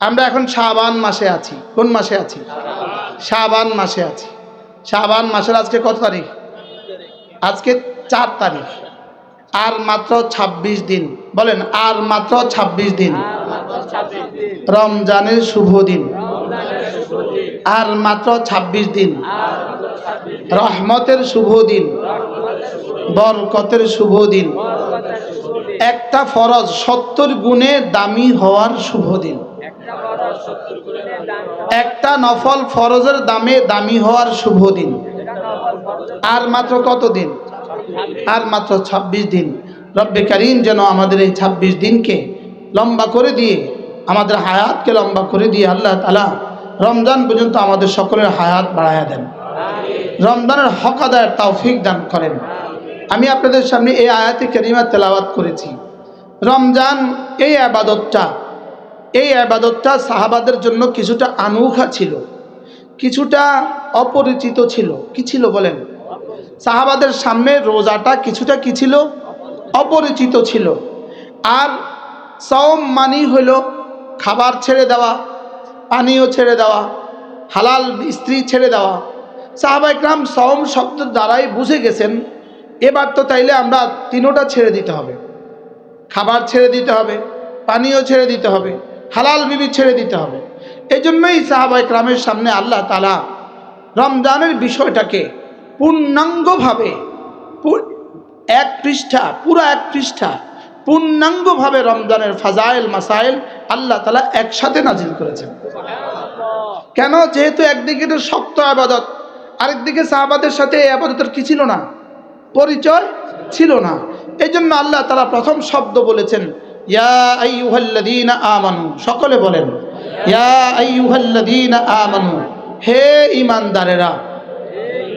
আমরা এখন শাবান মাসে আছি। কোন মাসে আছি? শাবান মাসে আছি। শাবান মাসের আজকে কত তারিখ? আজকে চার তারিখ। আর মাত্র ২৬ দিন। বলেন, আর মাত্র ২৬ দিন। রমজানের শুভ দিন। আর মাত্র ২৬ দিন। রহমতের শুভ দিন। বরকতের শুভ দিন। একটা ফরজ সত্তর গুণে দামি হওয়ার শুভ দিন। একটা নফল ফরজের দামে দামি হওয়ার শুভ দিন। আর মাত্র কত দিন? আর মাত্র ২৬ দিন। রব্বে কারিম যেন আমাদের এই ২৬ দিনকে লম্বা করে দিয়ে আমাদের হায়াতকে লম্বা করে দিয়ে আল্লাহ তালা রমজান পর্যন্ত আমাদের সকলের হায়াত বাড়ায়া দেন। রমজানের হক আদায়ের তৌফিক দান করেন। আমি আপনাদের সামনে এই আয়াতে কেরিমা তেলাওয়াত করেছি। রমজান এই আবাদতটা এই আবাদতটা সাহাবাদের জন্য কিছুটা আনৌখা ছিল, কিছুটা অপরিচিত ছিল। কি ছিল বলেন? সাহাবাদের সামনে রোজাটা কিছুটা কি ছিল? অপরিচিত ছিল। আর সওম মানি হলো খাবার ছেড়ে দেওয়া, পানীয় ছেড়ে দেওয়া, হালাল স্ত্রী ছেড়ে দেওয়া। সাহাবা ইকরাম সওম শব্দ দ্বারাই বুঝে গেছেন এবার তো তাইলে আমরা তিনোটা ছেড়ে দিতে হবে। খাবার ছেড়ে দিতে হবে, পানীয় ছেড়ে দিতে হবে, হালাল বিবি ছেড়ে দিতে হবে। এই জন্যই সাহাবা ইকরামের সামনে আল্লাহ তালা রমজানের বিষয়টাকে পূর্ণাঙ্গভাবে এক পৃষ্ঠা, পুরো এক পৃষ্ঠা পূর্ণাঙ্গভাবে রমজানের ফাজাইল, মাসাইল আল্লাহ তালা একসাথে নাজিল করেছেন। কেন? যেহেতু একদিকে শক্ত আবাদত, আরেকদিকে সাহাবাদের সাথে এই আবাদতের কি ছিল না? পরিচয় ছিল না। এই জন্য আল্লাহ তারা প্রথম শব্দ বলেছেন, ইয়া আমানু। সকলে বলেন, ইয়া আমানু। হে ইমানদারেরা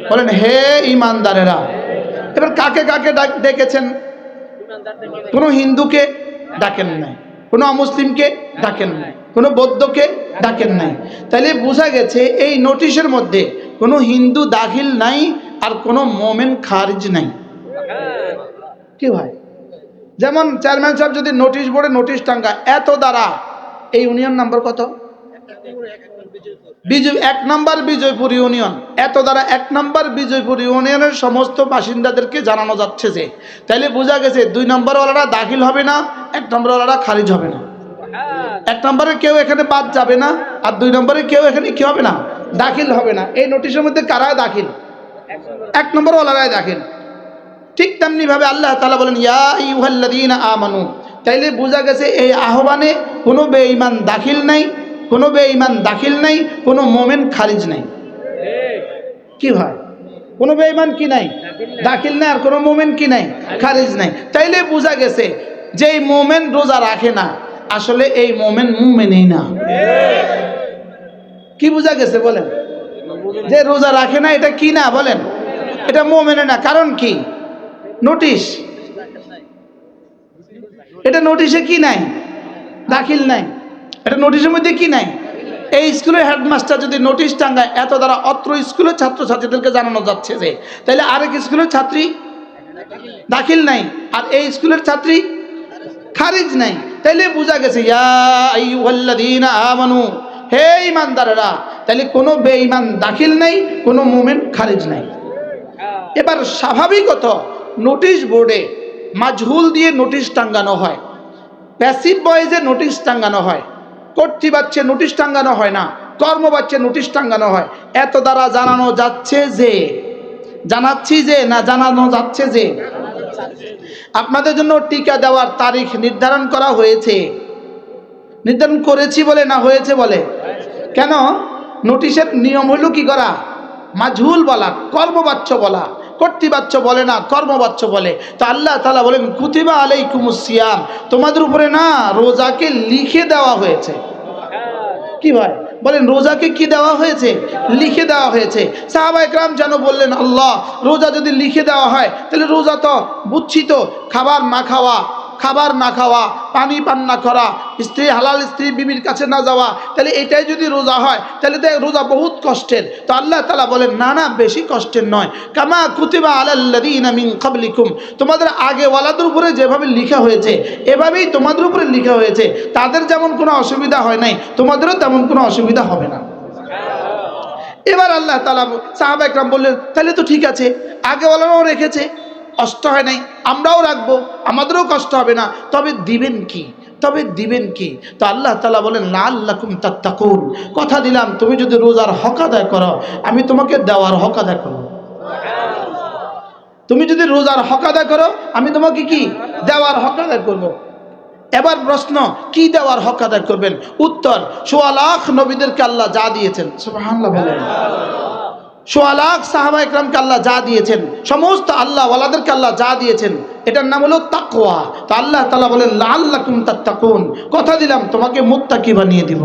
বলেন, হে ইমানদারেরা এবার কাকে কাকে ডাক- ডেকেছেন? কোনো হিন্দুকে ডাকেন নাই, কোনো অমুসলিমকে ডাকেন নাই, কোনো বৌদ্ধকে ডাকেন নাই। তাহলে বোঝা গেছে এই নোটিশের মধ্যে কোনো হিন্দু দাখিল নাই আর কোনো মোমেন খারিজ নাই। কি ভাই? যেমন চেয়ারম্যান সাহেব যদি নোটিশ বোর্ডে নোটিশ টাঙ্গা এত দ্বারা এই ইউনিয়ন নাম্বার কত? এক নম্বর বিজয়পুর ইউনিয়ন এত দ্বারা এক নম্বর বিজয়পুর ইউনিয়নের সমস্ত বাসিন্দাদেরকে জানানো যাচ্ছে যে, তাইলে বোঝা গেছে দুই নম্বরওয়ালারা দাখিল হবে না, এক নম্বরওয়ালারা খারিজ হবে না। এক নম্বরে কেউ এখানে বাদ যাবে না, আর দুই নম্বরে কেউ এখানে কি হবে না, দাখিল হবে না। এই নোটিশের মধ্যে কারা দাখিল? এক নম্বর ওলারাই দাখিল ঠিক তেমনি ভাবে আল্লাহ তালা বলেন, ইয়া আমানু। তাইলে বোঝা গেছে, এই আহ্বানে কোনো বেঈমান দাখিল নাই, কোনো বেঈমান দাখিল নাই, কোনো মোমেন খারিজ নাই। কি ভাই? কোনো বেঈমান কি নাই? দাখিল নাই আর কোনো মোমেন কি নাই? খারিজ নাই। তাইলে বোঝা গেছে যে এই মোমেন রোজা রাখে না, আসলে এই মোমেন মুমেনই না। কি বোঝা গেছে বলেন? যে রোজা রাখে না, এটা কি না বলেন? এটা মোমেনে না, কারণ কি? নোটিশ। এটা নোটিশে কি নাই? দাখিল নাই। এটা নোটিশের মধ্যে কি নাই? এই স্কুলের হেডমাস্টার যদি নোটিশ টাঙ্গায়, এত দ্বারা অত্র স্কুলের ছাত্রছাত্রীদেরকে জানানো যাচ্ছে যে তাহলে আরেক স্কুলের ছাত্রী দাখিল নাই, আর এই স্কুলের ছাত্রী খারিজ নাই। তাইলে বোঝা গেছে, ইয়া আইয়ুহাল্লাযীনা আমানু, হে ইমানদারেরা তাহলে কোনো বেঈমান দাখিল নাই, কোনো মুমিন খারিজ নাই। এবার স্বাভাবিকত নোটিশ বোর্ডে মাঝহুল দিয়ে নোটিশ টাঙ্গানো হয়, প্যাসিভ বয়েজে নোটিশ টাঙ্গানো হয় কর্তৃবাচ্যে নোটিশ টাঙ্গানো হয় না কর্মবাচ্যে নোটিশ টাঙ্গানো হয়। এত দ্বারা জানানো যাচ্ছে যে, জানাচ্ছি যে না জানানো যাচ্ছে যে, আপনাদের জন্য টিকা দেওয়ার তারিখ নির্ধারণ করা হয়েছে। নির্ধারণ করেছি বলে না হয়েছে বলে? কেন? নোটিশের নিয়ম হইল কি করা? মাঝহুল বলা, কর্মবাচ্য বলা, কর্তৃবাচ্য বলে না, কর্মবাচ্য বলে। তো আল্লাহ তালা বলেন, কুতিবা আলাইকুমুসিয়াম তোমাদের উপরে না রোজাকে লিখে দেওয়া হয়েছে। কি ভাই? বলেন, রোজাকে কি দেওয়া হয়েছে? লিখে দেওয়া হয়েছে। সাহাবা একরাম যেন বললেন, আল্লাহ, রোজা যদি লিখে দেওয়া হয়, তাহলে রোজা তো বুঝছি তো খাবার না খাওয়া খাবার না খাওয়া, পানি পান না করা, স্ত্রী হালাল, স্ত্রী বিবির কাছে না যাওয়া, তাহলে এটাই যদি রোজা হয়, তাহলে তো রোজা বহুত কষ্টের। তো আল্লাহ তালা বলেন, না না, বেশি কষ্টের নয়। কামা কুতিবা আলাল্লাদিন কাবলিকুম তোমাদের আগে ওয়ালাদের উপরে যেভাবে লিখা হয়েছে, এভাবেই তোমাদের উপরে লিখা হয়েছে। তাদের যেমন কোনো অসুবিধা হয় নাই, তোমাদেরও তেমন কোনো অসুবিধা হবে না। এবার আল্লাহ তালা সাহাবা একরাম বললেন, তাহলে তো ঠিক আছে, আগে ওলারাও রেখেছে। কষ্ট হয় নাই, আমরাও রাখব, আমাদেরও কষ্ট হবে না। তবে দিবেন কি? তবে দিবেন কি? তো আল্লাহ তালা বলেন না আল্লাকুম তাত্তাকুন। কথা দিলাম, তুমি যদি রোজার হক আদায় করো, আমি তোমাকে দেওয়ার হক আদায় করব। তুমি যদি রোজার হক আদায় করো, আমি তোমাকে কি? দেওয়ার হক আদায় করব। এবার প্রশ্ন, কি দেওয়ার হক আদায় করবেন? উত্তর, সোয়া লাখ নবীদেরকে আল্লাহ যা দিয়েছেন। সুবহানাল্লাহ বলেন। সোয়া লাখ সাহাবা ইকরামকে আল্লাহ যা দিয়েছেন, সমস্ত আল্লাহ ওয়ালাদেরকে আল্লাহ যা দিয়েছেন, এটার নাম হলো তাকোয়া তো আল্লাহ তালা বলেন লাল্লাকুম তাত্তাকুন। কথা দিলাম, তোমাকে মুত্তাকি বানিয়ে দিব।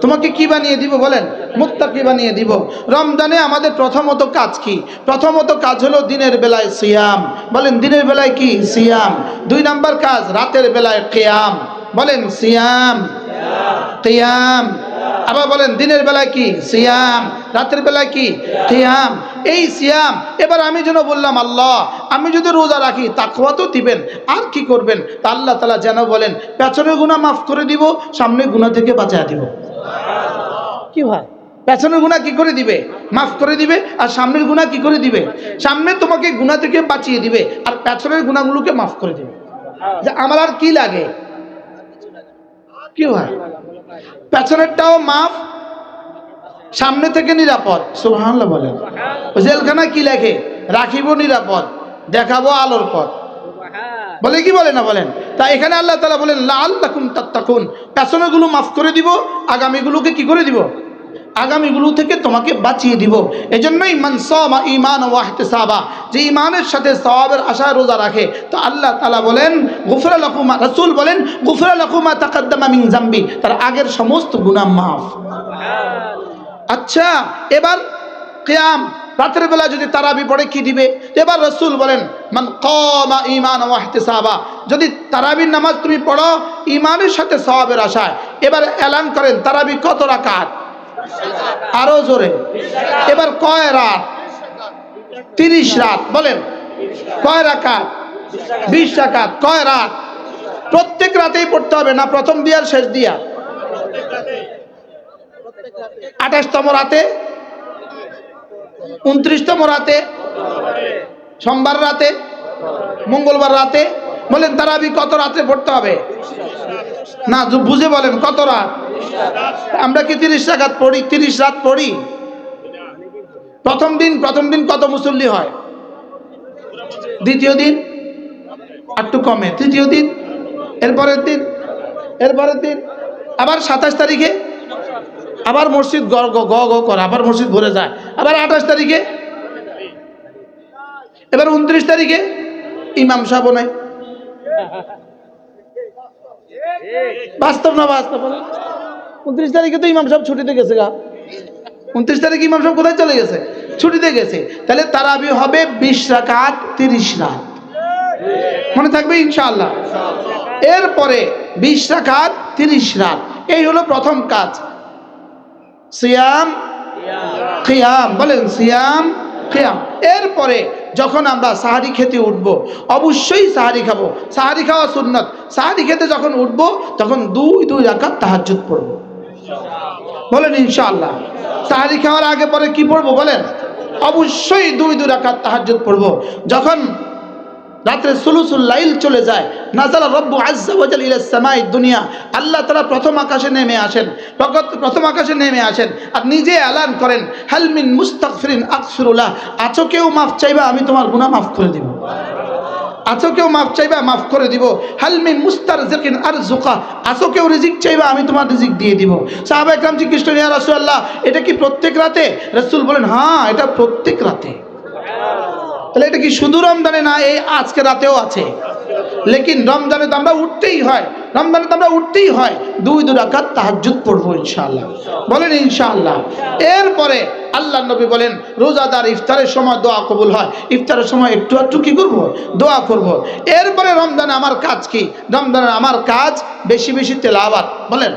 তোমাকে কি বানিয়ে দিব বলেন? মুত্তাকি বানিয়ে দিব। রমজানে আমাদের প্রথমত কাজ কি? প্রথমত কাজ হলো দিনের বেলায় সিয়াম। বলেন, দিনের বেলায় কি? সিয়াম। দুই নাম্বার কাজ, রাতের বেলায় কেয়াম। বলেন, সিয়াম। কেয়াম। আবার বলেন, দিনের বেলায় কি? সিয়াম। রাতের বেলায় কি? কেয়াম এই সিয়াম, এবার আমি যেন বললাম, আল্লাহ, আমি যদি রোজা রাখি, তাকওয়া তো দিবেন, আর কি করবেন? তা আল্লাহ তালা যেন বলেন, পেছনের গুণা মাফ করে দিব, সামনে গুণা থেকে বাঁচায় দিব। কি হয় পেছনের গুণা কি করে দিবে? মাফ করে দিবে, আর সামনের গুণা কি করে দিবে? সামনে তোমাকে গুণা থেকে বাঁচিয়ে দিবে, আর পেছনের গুণাগুলোকে মাফ করে দিবে। যে আমার আর কি লাগে? কি হয় পেছনেরটাও মাফ সামনে থেকে নিরাপদ। সুবহানাল্লাহ বলেন। জেলখানা কি লেখে? রাখিব নিরাপদ দেখাবো আলোর পথ। বলে কি বলে না বলেন? তা এখানে আল্লাহ তালা বলেন লাল তাকুন তাত্তাকুন। পেছনেগুলো মাফ করে দিব আগামীগুলোকে কি করে দিব? আগামীগুলো থেকে তোমাকে বাঁচিয়ে দিব। এজন্যই মানসমা ইমান ওয়াহতে সাবা যে ইমানের সাথে সওয়াবের আশায় রোজা রাখে। তো আল্লাহ তালা বলেন, গুফরা লকুমা রসুল বলেন, গুফরা লকুমা তাকাদ্দামা মিন জাম্বি তার আগের সমস্ত গুনাহ মাফ। আচ্ছা এবার কেয়াম, রাতের বেলা যদি তারাবি পড়ে কি দিবে? এবার রসুল বলেন, মান কমা ইমান ওয়াহতেসাবা। যদি তারাবির নামাজ তুমি পড়ো ইমানের সাথে সওয়াবের আশায়। এবার এলান করেন, তারাবি কত রাকাত? আরও জোরে। এবার কয় রাত? তিরিশ রাত, বলেন। কয় বিশ কয় রাত? প্রত্যেক রাতেই পড়তে হবে না প্রথম দিয়ার শেষ দিয়া? আঠাশতম রাতে? উনত্রিশতম রাতে? সোমবার রাতে? মঙ্গলবার রাতে? বলেন তারাবি কত রাতে পড়তে হবে? না বুঝে বলেন, কত রাত? আমরা কি তিরিশ রাত পড়ি? তিরিশ রাত পড়ি? প্রথম দিন প্রথম দিন কত মুসল্লি হয়? দ্বিতীয় দিন? একটু কমে। তৃতীয় দিন? এরপরের দিন? এরপরের দিন? আবার সাতাশ তারিখে? আবার মসজিদ গ- গ গ করে, আবার মসজিদ ভরে যায়। আবার আঠাশ তারিখে? এবার উনত্রিশ তারিখে? ইমাম সাহেব নাই। বাস্তব না বাস্তব? উনত্রিশ তারিখে তো ইমাম সাহেব ছুটিতে গেছে গা। উনত্রিশ তারিখে ইমাম সাহেব কোথায় চলে গেছে? ছুটিতে গেছে। তাহলে তারাবি হবে বিশ রাকাত, তিরিশ রাত। মনে থাকবে ইনশাআল্লাহ। এরপরে বিশ রাকাত, তিরিশ রাত। এই হলো প্রথম কাজ। সিয়াম খিয়াম বলেন, সিয়াম খিয়াম। এরপরে যখন আমরা সাহারি খেতে উঠবো, অবশ্যই সাহারি খাব। সাহারি খাওয়া সুন্নত। সাহারি খেতে যখন উঠব, তখন দুই দুই রাকাত তাহাজুত পড়ব। বলেন ইনশাআল্লাহ। সাহারি খাওয়ার আগে পরে কি পড়ব বলেন? অবশ্যই দুই দুই রাকাত তাহাজুত পড়ব। যখন রাত্রে সুলুসুল লাইল চলে যায়। নাজালা রব্বু ইলা সামাই দুনিয়া। আল্লাহ তাআলা প্রথম আকাশে নেমে আসেন। প্রথম আকাশে নেমে আসেন। আর নিজে এলান করেন হালমিন মুস্তাগফিরিন আকফিরুল্লাহ আছো কেউ মাফ চাইবা, আমি তোমার গুনাহ মাফ করে দিব। আছো কেউ মাফ চাইবা, মাফ করে দিব। হালমিন মুস্তার জেকিন আর জোকা আছো কেউ রিজিক চাইবা, আমি তোমার রিজিক দিয়ে দিব। সাহাবা জিজ্ঞেস করেন, ইয়া রাসূলুল্লাহ, এটা কি প্রত্যেক রাতে? রাসূল বলেন হ্যাঁ এটা প্রত্যেক রাতে। তাহলে এটা কি শুধু রমজানে না, এই আজকে রাতেও আছে। লেকিন রমজানে তো আমরা উঠতেই হয়, রমজানে তো আমরা উঠতেই হয়। দুই, দু রাকাত তাহাজ্জুদ পড়ব ইনশাআল্লাহ। বলেন ইনশাআল্লাহ। এরপরে আল্লাহ নবী বলেন, রোজাদার ইফতারের সময় দোয়া কবুল হয়। ইফতারের সময় একটু একটু কি করব? দোয়া করব। এরপরে রমজানে আমার কাজ কি? রমজানে আমার কাজ বেশি বেশি তেলাওয়াত। বলেন।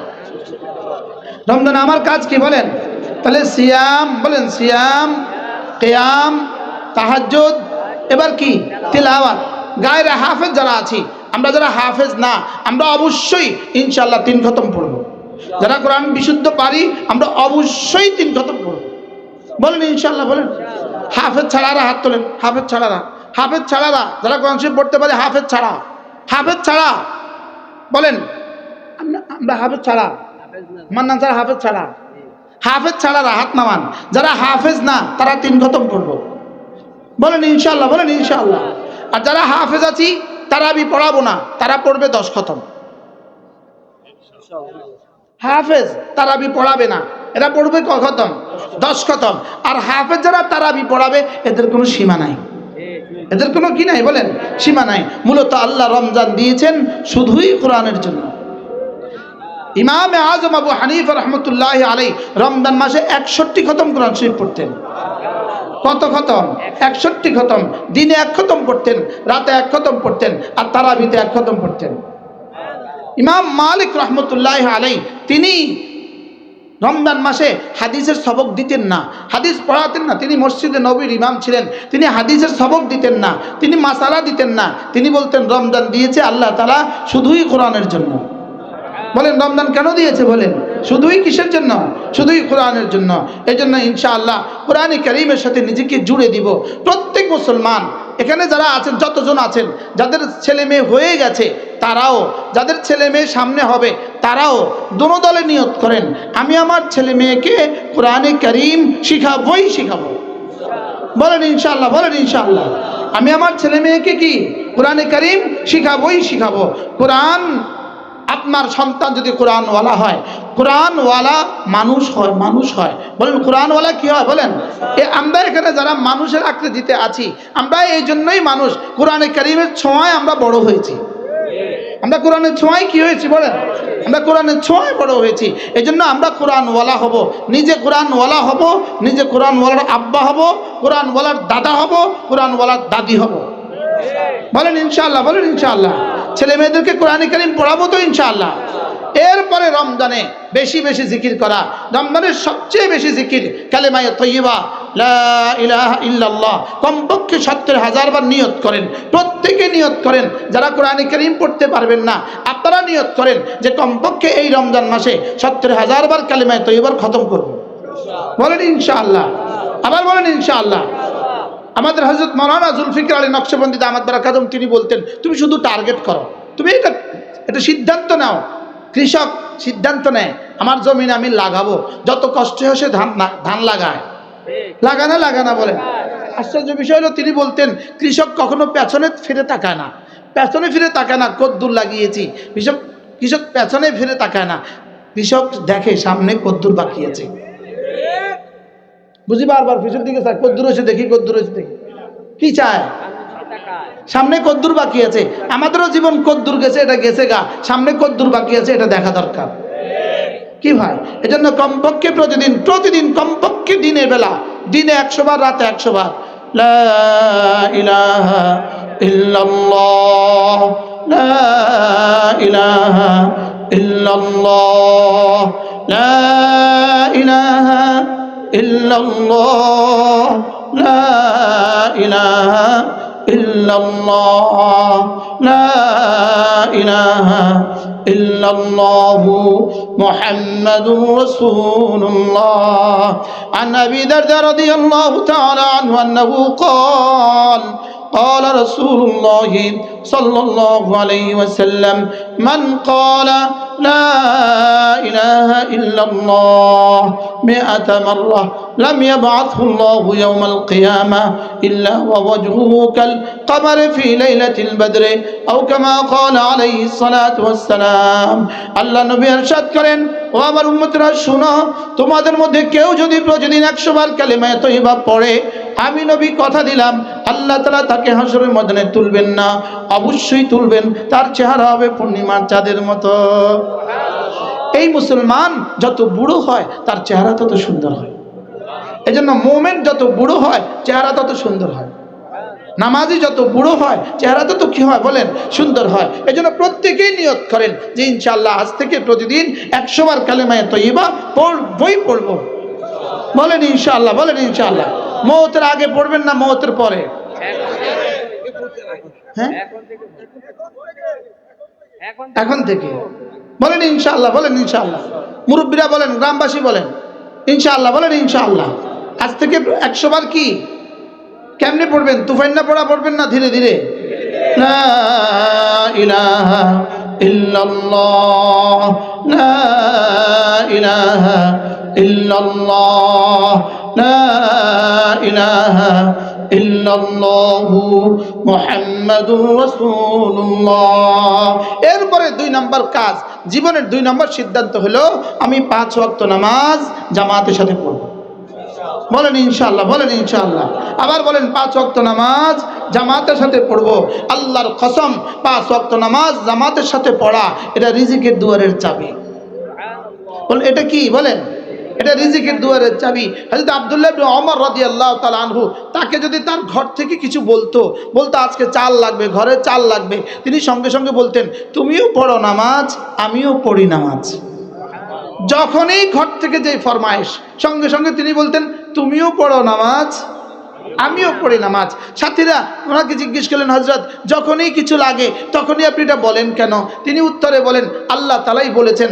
রমজানে আমার কাজ কি বলেন? তাহলে সিয়াম, বলেন সিয়াম, কেয়াম, তাহাজ্জুদ এবার কি? তিলাওয়াত। গায়ের হাফেজ যারা আছি, আমরা যারা হাফেজ না, আমরা অবশ্যই ইনশাল্লাহ তিন খতম পড়ব যারা কোরআন বিশুদ্ধ পারি, আমরা অবশ্যই তিন খতম পড়ব বলেন ইনশাল্লাহ বলেন। হাফেজ ছাড়ারা হাত তোলেন। হাফেজ ছাড়ারা হাফেজ ছাড়ারা যারা কোরআন শরীফ পড়তে পারে, হাফেজ ছাড়া। হাফেজ ছাড়া। বলেন, আমরা হাফেজ ছাড়া। মান্নান ছাড়া হাফেজ ছাড়া। হাফেজ ছাড়ারা হাত নামান। যারা হাফেজ না, তারা তিন খতম করব। বলেন ইনশাল্লাহ বলেন ইনশাল্লাহ আর যারা হাফেজ আছি, তারা আমি পড়াবো না, তারা পড়বে দশ খতম। হাফেজ, তারা তারাবি পড়াবে না, এরা পড়বে ক খতম? দশ খতম। আর হাফেজ যারা, তারা তারাবি পড়াবে, এদের কোনো সীমা নাই। এদের কোনো কি নাই, বলেন? সীমা নাই। মূলত আল্লাহ রমজান দিয়েছেন শুধুই কোরআনের জন্য। ইমাম আজম আবু হানিফ রহমতুল্লাহ আলাই রমজান মাসে একষট্টি খতম কোরআন শরীফ পড়তেন। কত খতম? একষট্টি খতম। দিনে এক খতম পড়তেন রাতে এক খতম পড়তেন আর তারাবিতে এক খতম পড়তেন ইমাম মালিক রহমতুল্লাহ আলাই, তিনি রমজান মাসে হাদিসের সবক দিতেন না। হাদিস পড়াতেন না। তিনি মসজিদে নবীর ইমাম ছিলেন। তিনি হাদিসের সবক দিতেন না। তিনি মাসালা দিতেন না। তিনি বলতেন, রমজান দিয়েছে আল্লাহ তালা শুধুই কোরআনের জন্য। বলেন, রমজান কেন দিয়েছে? বলেন। শুধুই কিসের জন্য? শুধুই কোরআনের জন্য। এই জন্য ইনশাআল্লাহ কোরআন করিমের সাথে নিজেকে জুড়ে দিব। প্রত্যেক মুসলমান, এখানে যারা আছেন, যতজন আছেন, যাদের ছেলে মেয়ে হয়ে গেছে, তারাও, যাদের ছেলে মেয়ে সামনে হবে, তারাও দোনো দলে নিয়ত করেন। আমি আমার ছেলে মেয়েকে কোরআনে করিম শিখাবই শিখাবো। বলেন ইনশাআল্লাহ বলেন ইনশাআল্লাহ। আমি আমার ছেলে মেয়েকে কি? কোরআনে করিম শিখাবই শিখাবো। কোরআন আপনার সন্তান যদি কোরআনওয়ালা হয়, কোরআনওয়ালা মানুষ হয় মানুষ হয়। বলেন, কোরআনওয়ালা কি হয়? বলেন, এ আমরা এখানে যারা মানুষের আকৃতিতে আছি, আমরা এই জন্যই মানুষ। কোরআনে করিমের ছোঁয়ায় আমরা বড় হয়েছি। আমরা কোরআনের ছোঁয়ায় কি হয়েছি বলেন? আমরা কোরআনের ছোঁয়ায় বড় হয়েছি। এই জন্য আমরা কোরআনওয়ালা হব। নিজে কোরআনওয়ালা হব, নিজে কোরআনওয়ালার আব্বা হব, কোরআনওয়ালার দাদা হব, কোরআনওয়ালার দাদি হব। বলেন, ইনশাআল্লাহ বলেন, ইনশাআল্লাহ। ছেলে মেয়েদেরকে কোরআন করিম পড়াবো তো ইনশাআল্লাহ। এরপরে রমজানে বেশি বেশি জিকির করা, রমজানের সবচেয়ে বেশি জিকির কালেমায় তৈবা ইল্লাল্লাহ, কমপক্ষে সত্তর হাজার বার নিয়ত করেন, প্রত্যেকে নিয়ত করেন, যারা কোরআন করিম পড়তে পারবেন না, আপনারা নিয়ত করেন যে কমপক্ষে এই রমজান মাসে সত্তর হাজার বার কালেমায় তৈবার খতম করব। বলেন ইনশাআল্লাহ। আবার বলেন ইনশাআল্লাহ। আমাদের হজরত মৌলানা জুলফিকর আলী নকশবন্দি দামাদ বারাকাদম তিনি বলতেন, তুমি শুধু টার্গেট করো। তুমি এটা এটা সিদ্ধান্ত নাও। কৃষক সিদ্ধান্ত নেয়, আমার জমিন আমি লাগাবো। যত কষ্ট হয় সে ধান ধান লাগায়। লাগানা লাগানা বলেন। আশ্চর্য বিষয় হলো, তিনি বলতেন, কৃষক কখনো পেছনে ফিরে তাকায় না। পেছনে ফিরে তাকায় না, কদ্দুর লাগিয়েছি। কৃষক কৃষক পেছনে ফিরে তাকায় না। কৃষক দেখে সামনে কদ্দুর বাকি আছে। বুঝি বারবার পিছন দিকে স্যার কদ্দুর হয়েছে দেখি, কদ্দুর হয়েছে দেখি। কি চায়? সামনে কদ্দুর বাকি আছে, আমাদেরও জীবন কদ্দুর গেছে, এটা গেছে গা। সামনে কদ্দুর বাকি আছে, এটা দেখা দরকার। কি ভাই? এজন্য কমপক্ষে প্রতিদিন প্রতিদিন কমপক্ষে দিনের বেলা, দিনে একশো বার, রাতে একশো বার। লা ইলাহা ইল্লাল্লাহ إلا الله. لا إله إلا الله. لا إله إلا الله. محمد رسول الله. عن أبي درد رضي الله تعالى عنه أنه قال قال رسول الله صلى الله عليه وسلم من قال لا إله إلا الله مئة مرة لم يبعثه الله يوم القيامة إلا ووجهه كالقمر في ليلة البدر أو كما قال عليه الصلاة والسلام আল্লাহ নবী ارشاد করেন ও আমার উম্মতরা শুনো তোমাদের মধ্যে কেউ যদি প্রতিদিন একশো বার কালিমায় তৈবা পড়ে আমি নবী কথা দিলাম আল্লাহ তালা তাকে হাসরের ময়দানে তুলবেন না অবশ্যই তুলবেন, তার চেহারা হবে পূর্ণিমার চাঁদের মতো। এই মুসলমান যত বুড়ো হয়, তার চেহারা তত সুন্দর হয়। এজন্য মোমেন্ট যত বুড়ো হয়, চেহারা তত সুন্দর হয়। নামাজি যত বুড়ো হয়, চেহারা তত কী হয় বলেন? সুন্দর হয়। এই জন্য প্রত্যেকেই নিয়ত করেন যে ইনশাল্লাহ আজ থেকে প্রতিদিন একশো বার কালেমায় তৈবা পড়বই পড়ব। বলেন ইনশাল্লাহ বলেন ইনশাল্লাহ মৌতের আগে পড়বেন না মৌতের পরে? হ্যাঁ? এখন থেকে বলেন। ইনশাআল্লাহ বলেন ইনশাআল্লাহ। মুরব্বীরা বলেন গ্রামবাসী বলেন ইনশাআল্লাহ বলেন ইনশাআল্লাহ। আজ থেকে একশো বার কি? কেমনে পড়বেন? তুফাইন না পড়া পড়বেন না ধীরে ধীরে? ইল্লাল্লাহ লা ইলাহা ইল্লাল্লাহু মুহাম্মাদুর রাসূলুল্লাহ। এরপরে দুই নম্বর কাজ, জীবনের দুই নম্বর সিদ্ধান্ত হলো, আমি পাঁচ ওয়াক্ত নামাজ জামাতের সাথে পড়ব। বলেন ইনশাআল্লাহ বলেন ইনশাআল্লাহ। আবার বলেন পাঁচ ওয়াক্ত নামাজ জামাতের সাথে পড়ব। আল্লাহর কসম, পাঁচ ওয়াক্ত নামাজ জামাতের সাথে পড়া, এটা রিজিকের দুয়ারের চাবি। বলেন এটা কি? বলেন। এটা রিজিকের দুয়ারের চাবি। হয়তো আবদুল্লাহ অমর রাজি আল্লাহ তালা আনহু তাকে যদি তার ঘর থেকে কিছু বলতো বলতো, আজকে চাল লাগবে, ঘরে চাল লাগবে। তিনি সঙ্গে সঙ্গে বলতেন, তুমিও পড়ো নামাজ, আমিও পড়ি নামাজ। যখনই ঘর থেকে যে ফরমায়েশ, সঙ্গে সঙ্গে তিনি বলতেন, তুমিও পড়ো নামাজ আমিও পড়ি নামাজ। সাথীরা ওনাকে জিজ্ঞেস করলেন হজরত যখনই কিছু লাগে, তখনই আপনি এটা বলেন কেন? তিনি উত্তরে বলেন, আল্লাহ তালাই বলেছেন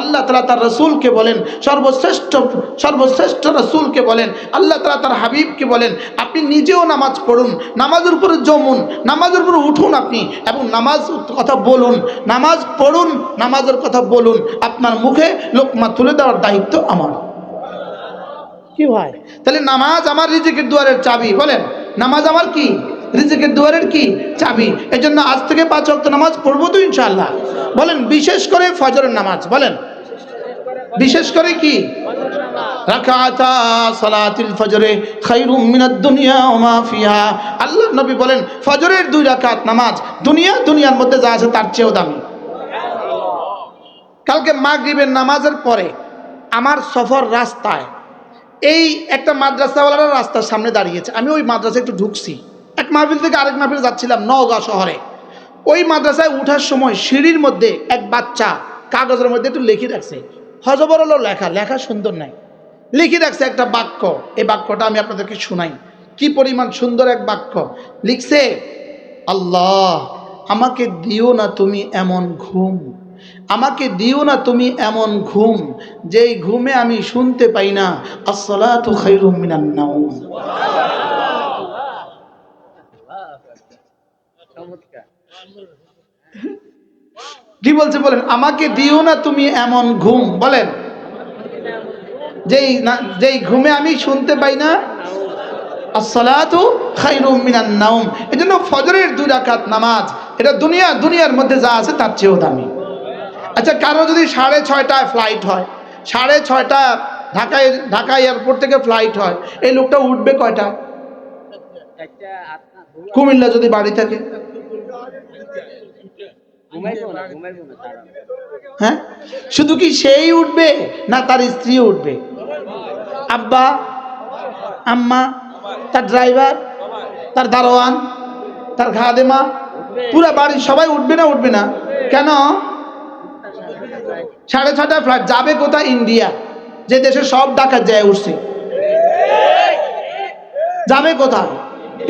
আল্লাহ তাআলা তার রাসূলকে বলেন, সর্বশ্রেষ্ঠ সর্বশ্রেষ্ঠ রাসূলকে বলেন, আল্লাহ তাআলা তার হাবিবকে বলেন, আপনি নিজেও নামাজ পড়ুন, নামাজের উপরে জমুন, নামাজের উপরে উঠুন আপনি এবং নামাজ কথা বলুন, নামাজ পড়ুন, নামাজের কথা বলুন আপনার মুখে লোকমা তুলে দেওয়ার দায়িত্ব আমার। কি ভাই? তাহলে নামাজ আমার রিজিকের দুয়ারের চাবি বলেন। নামাজ আমার কি? রিজিকের দুয়ারের কি? চাবি। এই জন্য আজ থেকে পাঁচ ওয়াক্ত নামাজ পড়ব তো ইনশাআল্লাহ। বলেন বিশেষ করে ফজরের নামাজ বলেন। বিশেষ করে কি? রাকাতা সালাতিল ফজরে মিনাদ দুনিয়া ফিহা। আল্লাহ নবী বলেন ফজরের দুই রাকাত নামাজ দুনিয়া দুনিয়ার মধ্যে যা আছে তার চেয়েও দামি। কালকে মাগরিবের নামাজের পরে আমার সফর রাস্তায়, এই একটা মাদ্রাসাওয়ালারা রাস্তার সামনে দাঁড়িয়েছে। আমি ওই মাদ্রাসায় একটু ঢুকছি। এক মাহফিল থেকে আরেক মাহফিল যাচ্ছিলাম নওগাঁ শহরে। ওই মাদ্রাসায় উঠার সময় সিঁড়ির মধ্যে এক বাচ্চা কাগজের মধ্যে একটু লিখে রাখছে। হজবর হলো লেখা লেখা সুন্দর নাই। লিখে রাখছে একটা বাক্য। এই বাক্যটা আমি আপনাদেরকে শোনাই। কি পরিমাণ সুন্দর এক বাক্য। লিখছে, আল্লাহ, আমাকে দিও না তুমি এমন ঘুম। আমাকে দিও না তুমি এমন ঘুম, যেই ঘুমে আমি শুনতে পাই না। কি বলছে বলেন? আমাকে দিও না তুমি এমন ঘুম, বলেন। যেই যেই ঘুমে আমি শুনতে পাই না। আসসালাতু খায়রুম মিনান ফজরের দুই রাকাত নামাজ, এটা দুনিয়া, দুনিয়ার মধ্যে যা আছে তার চেয়েও দামি। আচ্ছা কারও যদি সাড়ে ছয়টায় ফ্লাইট হয়, সাড়ে ছয়টা ঢাকায়, ঢাকা এয়ারপোর্ট থেকে ফ্লাইট হয়, এই লোকটা উঠবে কয়টা? কুমিল্লা যদি বাড়ি থাকে। হ্যাঁ? শুধু কি সেই উঠবে না তার স্ত্রী উঠবে? আব্বা, আম্মা, তার ড্রাইভার তার দারোয়ান, তার খাদেমা, পুরা বাড়ির সবাই উঠবে না উঠবে না? কেন? সাড়ে ছটায় ফ্লাইট যাবে কোথায়? ইন্ডিয়া যে দেশে সব ডাকাত যায় উঠছে। যাবে কোথায়?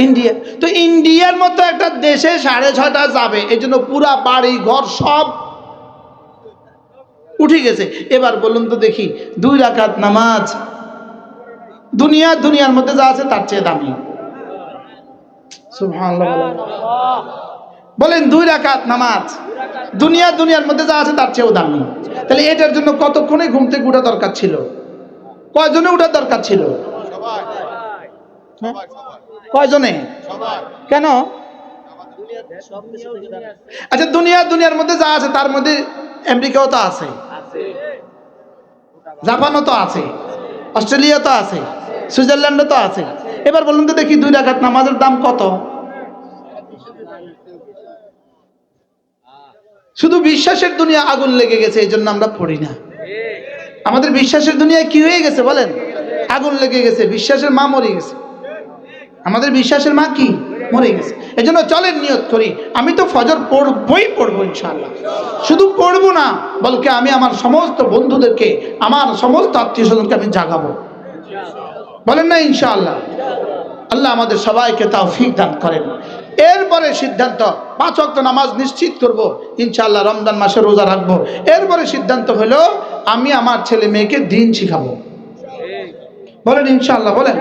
ইন্ডিয়া তো ইন্ডিয়ার মতো একটা দেশে সাড়ে ছটা যাবে এই জন্য পুরা বাড়ি ঘর সব উঠে গেছে। এবার বলুন তো দেখি দুই রাকাত নামাজ দুনিয়া দুনিয়ার মধ্যে যা আছে তার চেয়ে দামি। সুবহানাল্লাহ। বলেন। দুই রাকাত নামাজ। দুনিয়া দুনিয়ার মধ্যে যা আছে তার চেয়েও দামি। তাহলে এটার জন্য কতক্ষণে ঘুম থেকে উঠা দরকার ছিল? কয়জনে উঠার দরকার ছিল? হ্যাঁ? কয়জনে? কেন? আচ্ছা দুনিয়া দুনিয়ার মধ্যে যা আছে তার মধ্যে আমেরিকাও তো আছে। জাপানও তো আছে। অস্ট্রেলিয়া তো আছে। সুইজারল্যান্ডও তো আছে। এবার বলুন তো দেখি দুই রাখাত নামাজের দাম কত? শুধু বিশ্বাসের দুনিয়া আগুন লেগে গেছে এই জন্য আমরা পড়ি না। আমাদের বিশ্বাসের দুনিয়ায় কি হয়ে গেছে বলেন? আগুন লেগে গেছে, বিশ্বাসের মা মরে গেছে। আমাদের বিশ্বাসের মা কি? মরে গেছে। এই জন্য চলেন নিয়ত করি, আমি তো ফজর পড়বই পড়ব ইনশাল্লাহ শুধু পড়ব না, বলকে আমি আমার সমস্ত বন্ধুদেরকে, আমার সমস্ত আত্মীয় স্বজনকে আমি জাগাবো। বলেন না ইনশাআল্লাহ। আল্লাহ আমাদের সবাইকে তাও ফিক দান করেন। এরপরে সিদ্ধান্ত, পাঁচ অক্ট নামাজ নিশ্চিত করব, ইনশাআল্লাহ রমজান মাসে রোজা রাখব। এরপরে সিদ্ধান্ত হলো, আমি আমার ছেলে মেয়েকে দিন শিখাবো। বলেন ইনশাআল্লাহ, বলেন।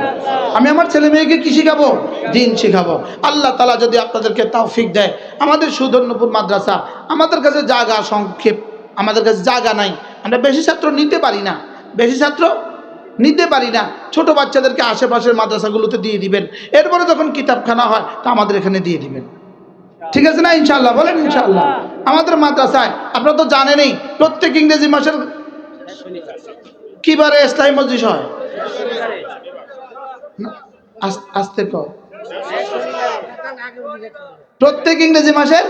আমি আমার ছেলে মেয়েকে কি শিখাবো? দিন শিখাবো। আল্লাহ তালা যদি আপনাদেরকে তৌফিক দেয়, আমাদের সুদর্ণপুর মাদ্রাসা, আমাদের কাছে জায়গা সংক্ষেপ, আমাদের কাছে জায়গা নাই। আমরা বেশি ছাত্র নিতে পারি না। বেশি ছাত্র নিতে পারি না। ছোট বাচ্চাদেরকে আশেপাশের মাদ্রাসাগুলোতে দিয়ে দিবেন। এরপরে যখন কিতাবখানা হয় তা আমাদের এখানে দিয়ে দিবেন। ঠিক আছে না? ইনশাল্লাহ বলেন ইনশাল্লাহ আমাদের মাদ্রাসায় আপনারা তো জানেনই প্রত্যেক ইংরেজি মাসের কিবারে ইসলামী মসজিদ হয়? আসতে আস- আস্তে কর প্রত্যেক ইংরেজি মাসের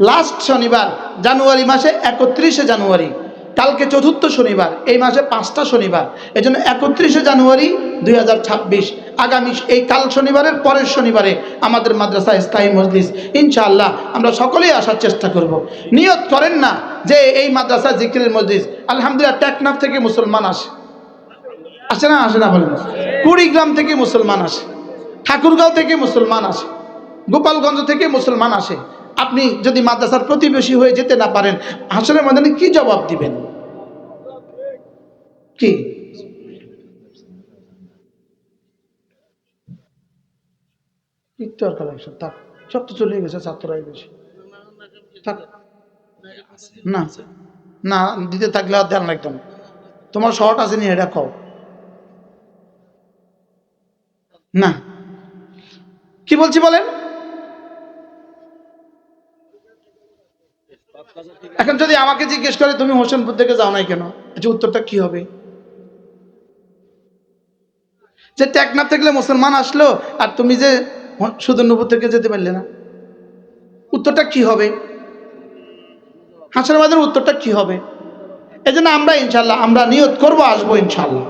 লাস্ট শনিবার জানুয়ারি মাসে একত্রিশে জানুয়ারি। কালকে চতুর্থ শনিবার, এই মাসে পাঁচটা শনিবার। এই জন্য একত্রিশে জানুয়ারি দুই হাজার ছাব্বিশ, আগামী এই কাল শনিবারের পরের শনিবারে আমাদের মাদ্রাসা স্থায়ী মজলিস। ইনশাআল্লাহ আমরা সকলেই আসার চেষ্টা করব। নিয়ত করেন না যে এই মাদ্রাসা জিকিরের মজলিস। আলহামদুলিল্লাহ, টেকনাফ থেকে মুসলমান আসে। আসে না আসে না বলেন। কুড়িগ্রাম থেকে মুসলমান আসে। ঠাকুরগাঁও থেকে মুসলমান আসে। গোপালগঞ্জ থেকে মুসলমান আসে। আপনি যদি মাদ্রাসার প্রতিবেশী হয়ে যেতে না পারেন হাসনের ময়দানে কি জবাব দিবেন? কি? থাক, সব তো চলে গেছে, ছাত্ররাই বেশি। না না, দিতে থাকলে আর ধ্যান রাখতাম তোমার শর্ট আছে নি, এটা কও না। কি বলছি বলেন? এখন যদি আমাকে জিজ্ঞেস করে, তুমি হোসেনপুর থেকে যাও নাই কেন? আচ্ছা উত্তরটা কি হবে? যে টেকনাফ থেকে মুসলমান আসলো, আর তুমি যে সুদর্ণপুর থেকে যেতে পারলে না। উত্তরটা কি হবে? হাসানাবাদের উত্তরটা কি হবে? এই জন্য আমরা ইনশাল্লাহ আমরা নিয়ত করব আসব ইনশাল্লাহ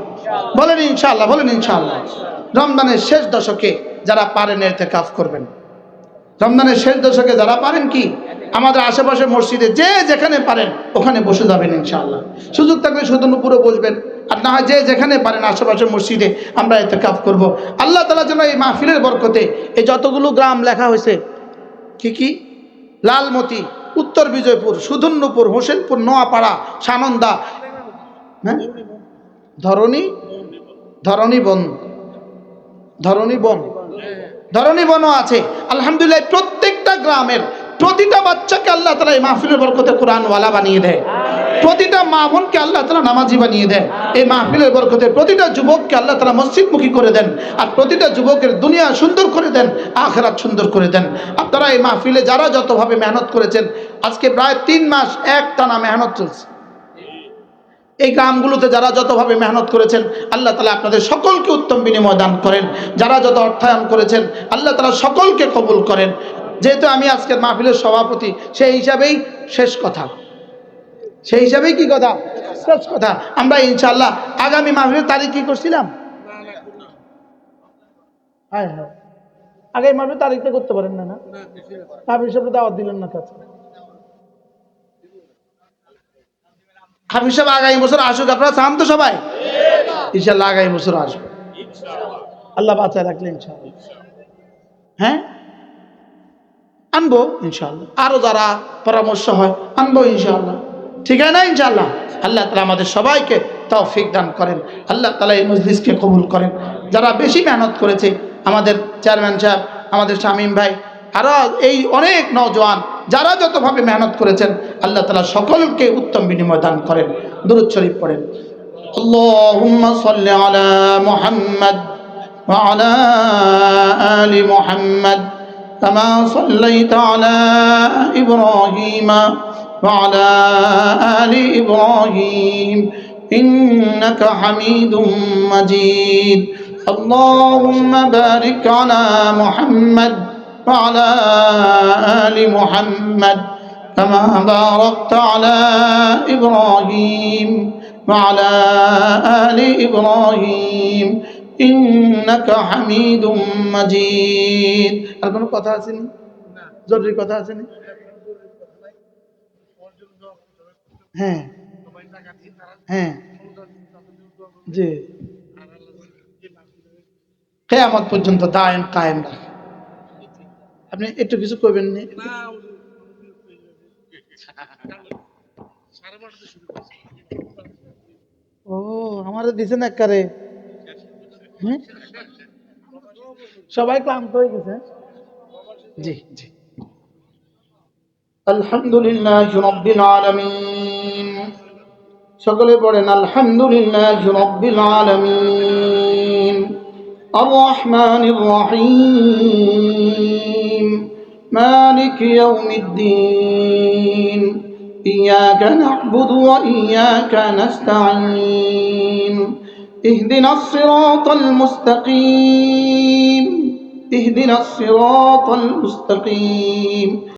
বলেন ইনশাল্লাহ বলেন ইনশাল্লাহ রমজানের শেষ দশকে যারা পারেন এতে কাফ করবেন। রমজানের শেষ দশকে যারা পারেন কি? আমাদের আশেপাশে মসজিদে যে যেখানে পারেন, ওখানে বসে যাবেন ইনশাআল্লাহ। সুযোগ থাকলে সুদর্ণপুরে বসবেন। আর না যে যেখানে পারেন আশেপাশে মসজিদে আমরা এতে কাফ করব। আল্লাহ তালা যেন এই মাহফিলের বরকতে এই যতগুলো গ্রাম লেখা হয়েছে, কি কি? লালমতি, উত্তর বিজয়পুর সুদর্ণপুর হোসেনপুর, নোয়াপাড়া, সানন্দা হ্যাঁ? ধরণী ধরণী বন ধরণী বন। ধরণী বনও আছে। আলহামদুলিল্লাহ প্রত্যেকটা গ্রামের প্রতিটা বাচ্চাকে আল্লাহ তালা এই মাহফিলের বরকতে কোরআনওয়ালা বানিয়ে দেয়। প্রতিটা মা বোনকে আল্লাহ তালা নামাজি বানিয়ে দেয়। এই মাহফিলের বরকতে প্রতিটা যুবককে আল্লাহ তালা মসজিদমুখী করে দেন আর প্রতিটা যুবকের দুনিয়া সুন্দর করে দেন, আখেরাত সুন্দর করে দেন। আপনারা এই মাহফিলে যারা যতভাবে মেহনত করেছেন, আজকে প্রায় তিন মাস এক টানা মেহনত চলছে। এই গ্রামগুলোতে যারা যতভাবে মেহনত করেছেন, আল্লাহ তালা আপনাদের সকলকে উত্তম বিনিময় দান করেন। যারা যত অর্থায়ন করেছেন, আল্লাহ তালা সকলকে কবুল করেন। যেহেতু আমি আজকের মাহফিলের সভাপতি, সেই হিসাবেই শেষ কথা। সেই হিসাবেই কি কথা? শেষ কথা। আমরা ইনশাল্লাহ আগামী মাহফিলের তারিখ কি করছিলাম? হ্যাঁ হ্যাঁ। আগামী মাহফিলের তারিখটা করতে পারেন না না? মাহফিল হিসাবে দাওয়াত দিলেন না কাছে হাফিজ সাহেব আগামী বছর আসুক, আপনারা চান তো সবাই? ইনশাল্লাহ আগামী বছর আসবে। আল্লাহ বাঁচায় রাখলে ইনশাল্লাহ হ্যাঁ? আনব ইনশাল্লাহ আরও যারা পরামর্শ হয়, আনব ইনশাল্লাহ ঠিক আছে না ইনশাল্লাহ আল্লাহ তালা আমাদের সবাইকে তৌফিক দান করেন। আল্লাহ তালা এই মজলিসকে কবুল করেন। যারা বেশি মেহনত করেছে, আমাদের চেয়ারম্যান সাহেব, আমাদের শামীম ভাই আরও এই অনেক নওজোয়ান যারা যতভাবে মেহনত করেছেন আল্লাহ তালা সকলকে উত্তম বিনিময় দান করেন দুরুদ শরীফ পড়েন اللهم صل على محمد وعلى آل محمد كما صليت على إبراهيم وعلى آل إبراهيم إنك حميد مجيد اللهم بارك على محمد وعلى آل محمد كما باركت على إبراهيم وعلى آل إبراهيم إنك حميد مجيد আর কোনো কথা আসেনি জরুরি কথা আসেনি হ্যাঁ হ্যাঁ জি কেয়ামত পর্যন্ত দায়েম কায়েম রাখে আপনি একটু কিছু করবেন নি? ও আমারে দিছেন একবারে হ্যাঁ? সবাই ক্লান্ত হয়ে গেছে। জি জি। আলহামদুলিল্লাহ রব্বিল আলামিন। সকলে পড়েন আলহামদুলিল্লাহ রব্বিল আলামিন। الرحمن الرحيم. مالك يوم الدين. إياك نعبد وإياك نستعين. اهدنا الصراط المستقيم. اهدنا الصراط المستقيم.